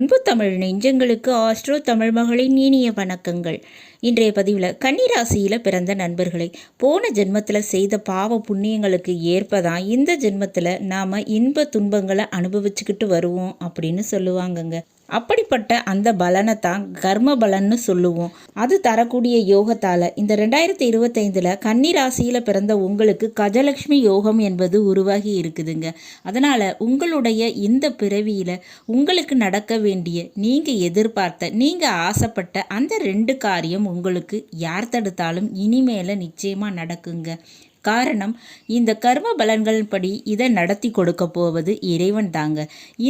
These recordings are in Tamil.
அன்பு தமிழ் நெஞ்சங்களுக்கு ஆஸ்ட்ரோ தமிழ் மகளின் இனிய வணக்கங்கள். இன்றைய பதிவில் கன்னிராசியில் பிறந்த நண்பர்களை போன ஜென்மத்தில் செய்த பாவ புண்ணியங்களுக்கு ஏற்பதான் இந்த ஜென்மத்தில் நாம் இன்ப துன்பங்களை அனுபவிச்சுக்கிட்டு வருவோம் அப்படின்னு சொல்லுவாங்கங்க. அப்படிப்பட்ட அந்த பலனை தான் கர்ம பலன்னு சொல்லுவோம். அது தரக்கூடிய யோகத்தால். இந்த ரெண்டாயிரத்தி இருபத்தைந்தில் கன்னி ராசியில் பிறந்த உங்களுக்கு கஜலட்சுமி யோகம் என்பது உருவாகி இருக்குதுங்க. அதனால் உங்களுடைய இந்த பிறவியில் உங்களுக்கு நடக்க வேண்டிய நீங்கள் எதிர்பார்த்த நீங்கள் ஆசைப்பட்ட அந்த ரெண்டு காரியம் உங்களுக்கு யார் தடுத்தாலும் இனிமேல நிச்சயமாக நடக்குங்க. காரணம் இந்த கர்ம பலன்களின்படி இதை நடத்தி கொடுக்க போவது இறைவன் தாங்க.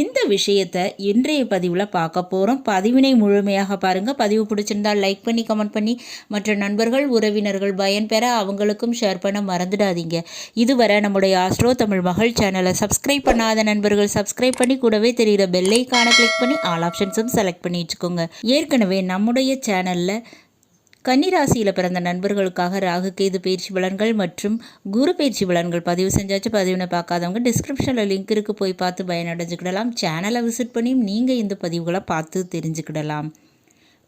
இந்த விஷயத்தை இன்றைய பதிவில் பார்க்க போகிறோம் பதிவினை முழுமையாக பாருங்கள் பதிவு பிடிச்சிருந்தால் லைக் பண்ணி கமெண்ட் பண்ணி மற்ற நண்பர்கள் உறவினர்கள் பயன்பெற அவங்களுக்கும் ஷேர் பண்ண மறந்துடாதீங்க. இதுவரை நம்முடைய ஆஸ்ட்ரோ தமிழ் மகள் சேனலை சப்ஸ்கிரைப் பண்ணாத நண்பர்கள் சப்ஸ்கிரைப் பண்ணி கூடவே தெரிகிற பெல்லைக்கான கிளிக் பண்ணி ஆல் ஆப்ஷன்ஸும் செலக்ட் பண்ணி வச்சுக்கோங்க ஏற்கனவே நம்முடைய சேனலில் கன்னிராசியில் பிறந்த நண்பர்களுக்காக ராகு கேது பயிற்சி பலன்கள் மற்றும் குரு பயிற்சி பலன்கள் பதிவு செஞ்சாச்சு. பதிவுனை பார்க்காதவங்க டிஸ்கிரிப்ஷனில் லிங்க் இருக்குது போய் பார்த்து பயனடைஞ்சுக்கிடலாம். சேனலை விசிட் பண்ணியும் நீங்கள் இந்த பதிவுகளை பார்த்து தெரிஞ்சுக்கிடலாம்.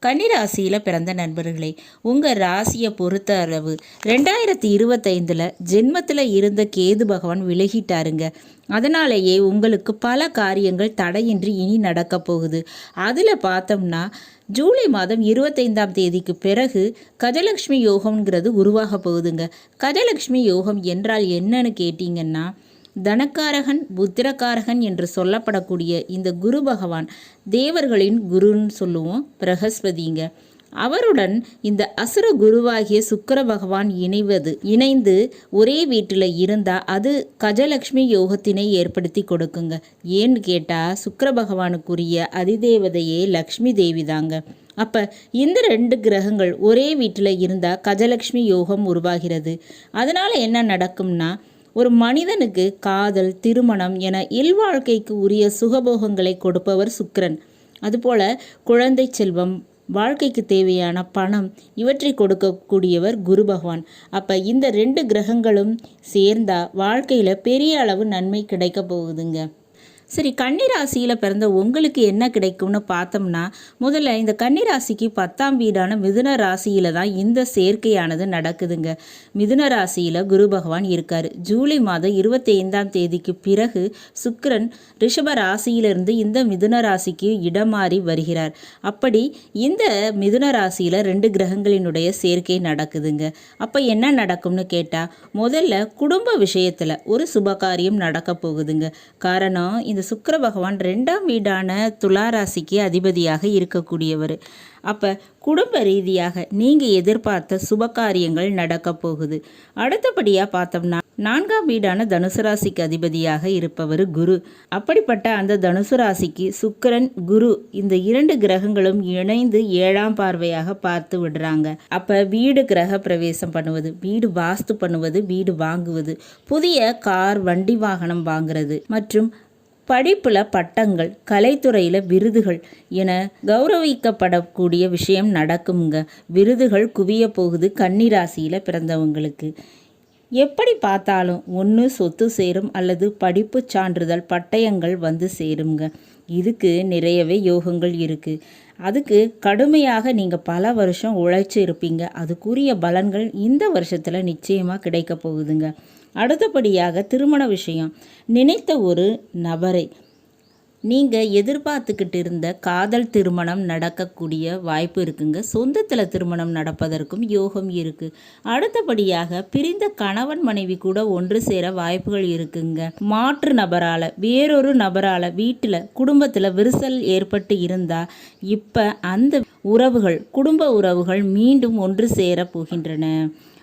கன்னிராசியில் பிறந்த நண்பர்களே உங்கள் ராசியை பொறுத்த அளவு ரெண்டாயிரத்தி இருபத்தைந்தில் ஜென்மத்தில் இருந்த கேது பகவான் விலகிட்டாருங்க. அதனாலேயே உங்களுக்கு பல காரியங்கள் தடையின்றி இனி நடக்க போகுது. அதில் பார்த்தோம்னா ஜூலை மாதம் இருபத்தைந்தாம் தேதிக்கு பிறகு கஜலக்ஷ்மி யோகம்ங்கிறது உருவாக போகுதுங்க. கஜலக்ஷ்மி யோகம் என்றால் என்னன்னு கேட்டிங்கன்னா தனக்காரகன் புத்திரக்காரகன் என்று சொல்லப்படக்கூடிய இந்த குரு பகவான் தேவர்களின் குருன்னு சொல்லுவோம் பிரகஸ்பதிங்க. அவருடன் இந்த அசுர குருவாகிய சுக்கர பகவான் இணைவது இணைந்து ஒரே வீட்டில் இருந்தால் அது கஜலக்ஷ்மி யோகத்தினை ஏற்படுத்தி கொடுக்குங்க. ஏன்னு கேட்டால் சுக்கர பகவானுக்குரிய அதிதேவதையே லக்ஷ்மி தேவி தாங்க. அப்போ இந்த ரெண்டு கிரகங்கள் ஒரே வீட்டில் இருந்தால் கஜலக்ஷ்மி யோகம் உருவாகிறது. அதனால் என்ன நடக்கும்னா ஒரு மனிதனுக்கு காதல் திருமணம் என இல்வாழ்க்கைக்கு உரிய சுகபோகங்களை கொடுப்பவர் சுக்கரன். அதுபோல குழந்தை செல்வம் வாழ்க்கைக்கு தேவையான பணம் இவற்றை கொடுக்கக்கூடியவர் குரு பகவான். அப்போ இந்த ரெண்டு கிரகங்களும் சேர்ந்தால் வாழ்க்கையில் பெரிய அளவு நன்மை கிடைக்க போகுதுங்க. சரி கன்னிராசியில் பிறந்த உங்களுக்கு என்ன கிடைக்கும்னு பார்த்தோம்னா முதல்ல இந்த கன்னிராசிக்கு பத்தாம் வீடான மிதுன ராசியில் தான் இந்த சேர்க்கையானது நடக்குதுங்க. மிதுன ராசியில் குரு பகவான் இருக்கார். ஜூலை மாதம் இருபத்தி ஐந்தாம் தேதிக்கு பிறகு சுக்கரன் ரிஷப ராசியிலிருந்து இந்த மிதுன ராசிக்கு இடமாறி வருகிறார். அப்படி இந்த மிதுன ராசியில் ரெண்டு கிரகங்களினுடைய சேர்க்கை நடக்குதுங்க. அப்போ என்ன நடக்கும்னு கேட்டால் முதல்ல குடும்ப விஷயத்தில் ஒரு சுபகாரியம் நடக்க போகுதுங்க. காரணம் இந்த சுக்கர பகவான் ரெண்டாம் வீடான துளாராசிக்கு அதிபதியாக இருக்கக்கூடியவர். அப்போ குடும்ப ரீதியாக நீங்கள் எதிர்பார்த்த சுபகாரியங்கள் நடக்க போகுது. அடுத்தபடியாக பார்த்தோம்னா நான்காம் வீடான தனுசு ராசிக்கு அதிபதியாக இருப்பவர் குரு. அப்படிப்பட்ட அந்த தனுசு ராசிக்கு சுக்கரன் குரு இந்த இரண்டு கிரகங்களும் இணைந்து ஏழாம் பார்வையாக பார்த்து விடுறாங்க. அப்ப வீடு கிரக பிரவேசம் பண்ணுவது வீடு வாஸ்து பண்ணுவது வீடு வாங்குவது புதிய கார் வண்டி வாகனம் வாங்குறது மற்றும் படிப்பில் பட்டங்கள் கலைத்துறையில் விருதுகள் என கௌரவிக்கப்படக்கூடிய விஷயம் நடக்குங்க விருதுகள் குவிய போகுது கன்னிராசியில் பிறந்தவங்களுக்கு. எப்படி பார்த்தாலும் ஒன்று சொத்து சேரும் அல்லது படிப்பு சான்றிதழ் பட்டயங்கள் வந்து சேருங்க இதுக்கு நிறையவே யோகங்கள் இருக்குது அதுக்கு கடுமையாக நீங்கள் பல வருஷம் உழைச்சி இருப்பீங்க அதுக்குரிய பலன்கள் இந்த வருஷத்தில் நிச்சயமாக கிடைக்க போகுதுங்க. அடுத்தபடியாக திருமண விஷயம். நினைத்த ஒரு நபரை நீங்கள் எதிர்பார்த்துக்கிட்டு இருந்த காதல் திருமணம் நடக்கக்கூடிய வாய்ப்பு இருக்குங்க. சொந்தத்தில் திருமணம் நடப்பதற்கும் யோகம் இருக்குது அடுத்தபடியாக பிரிந்த கணவன் மனைவி கூட ஒன்று சேர வாய்ப்புகள் இருக்குங்க. மாற்று நபரால் வேறொரு நபரால் வீட்டில் குடும்பத்தில் விரிசல் ஏற்பட்டு இருந்தால் இப்போ அந்த உறவுகள் குடும்ப உறவுகள் மீண்டும் ஒன்று சேர போகின்றன.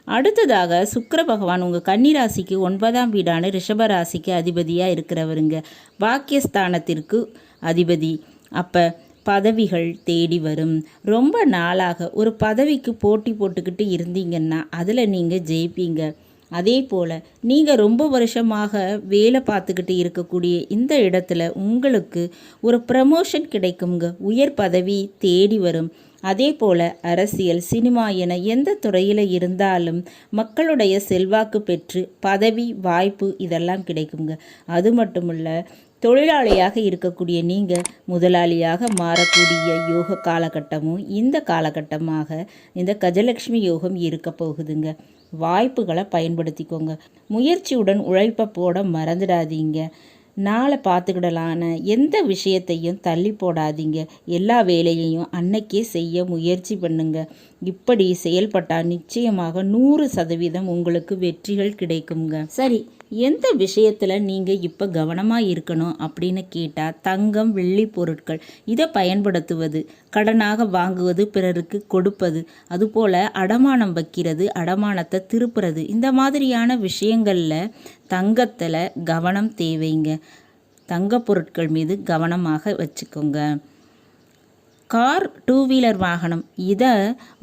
அடுத்ததாக சுக்கர பகவான் உங்கள் கன்னிராசிக்கு ஒன்பதாம் வீடான ரிஷபராசிக்கு அதிபதியாக இருக்கிறவருங்க. வாக்கியஸ்தானத்திற்கு அதிபதி. அப்போ பதவிகள் தேடி வரும். ரொம்ப நாளாக ஒரு பதவிக்கு போட்டி போட்டுக்கிட்டு இருந்தீங்கன்னா அதில் நீங்கள் ஜெயிப்பீங்க. அதே போல் நீங்கள் ரொம்ப வருஷமாக வேலை பார்த்துக்கிட்டு இருக்கக்கூடிய இந்த இடத்துல உங்களுக்கு ஒரு ப்ரமோஷன் கிடைக்குங்க. உயர் பதவி தேடி வரும். அதே போல அரசியல் சினிமா என எந்த துறையில் இருந்தாலும் மக்களுடைய செல்வாக்கு பெற்று பதவி வாய்ப்பு இதெல்லாம் கிடைக்குங்க. அது மட்டும் இல்லை தொழிலாளியாக இருக்கக்கூடிய நீங்கள் முதலாளியாக மாறக்கூடிய யோக காலகட்டமும் இந்த காலகட்டமாக இந்த கஜலட்சுமி யோகம் இருக்க போகுதுங்க. வாய்ப்புகளை பயன்படுத்திக்கோங்க. முயற்சியுடன் உழைப்பை போட மறந்துடாதீங்க. நாளை பார்த்துக்கிடலான எந்த விஷயத்தையும் தள்ளி போடாதீங்க. எல்லா வேலையையும் அன்னைக்கே செய்ய முயற்சி பண்ணுங்க. இப்படி செயல்பட்டால் நிச்சயமாக நூறு சதவீதம் உங்களுக்கு வெற்றிகள் கிடைக்குங்க. சரி எந்த விஷயத்தில் நீங்கள் இப்போ கவனமாக இருக்கணும் அப்படின்னு கேட்டால் தங்கம் வெள்ளி பொருட்கள் இதை பயன்படுத்துவது கடனாக வாங்குவது பிறருக்கு கொடுப்பது அதுபோல் அடமானம் வைக்கிறது அடமானத்தை திருப்புறது இந்த மாதிரியான விஷயங்களில் தங்கத்தில் கவனம் தேவைங்க. தங்க பொருட்கள் மீது கவனமாக வச்சுக்கோங்க. கார் டூ வீலர் வாகனம். இதை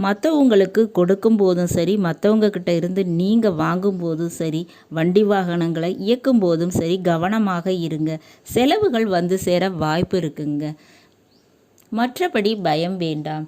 மற்றவங்களுக்கு கொடுக்கும் போதும் சரி மற்றவங்க கிட்ட இருந்து நீங்கள் வாங்கும் போதும் சரி வண்டி வாகனங்களை இயக்கும் போதும் சரி கவனமாக இருங்க. செலவுகள் வந்து சேர வாய்ப்பு இருக்குங்க. மற்றபடி பயம் வேண்டாம்.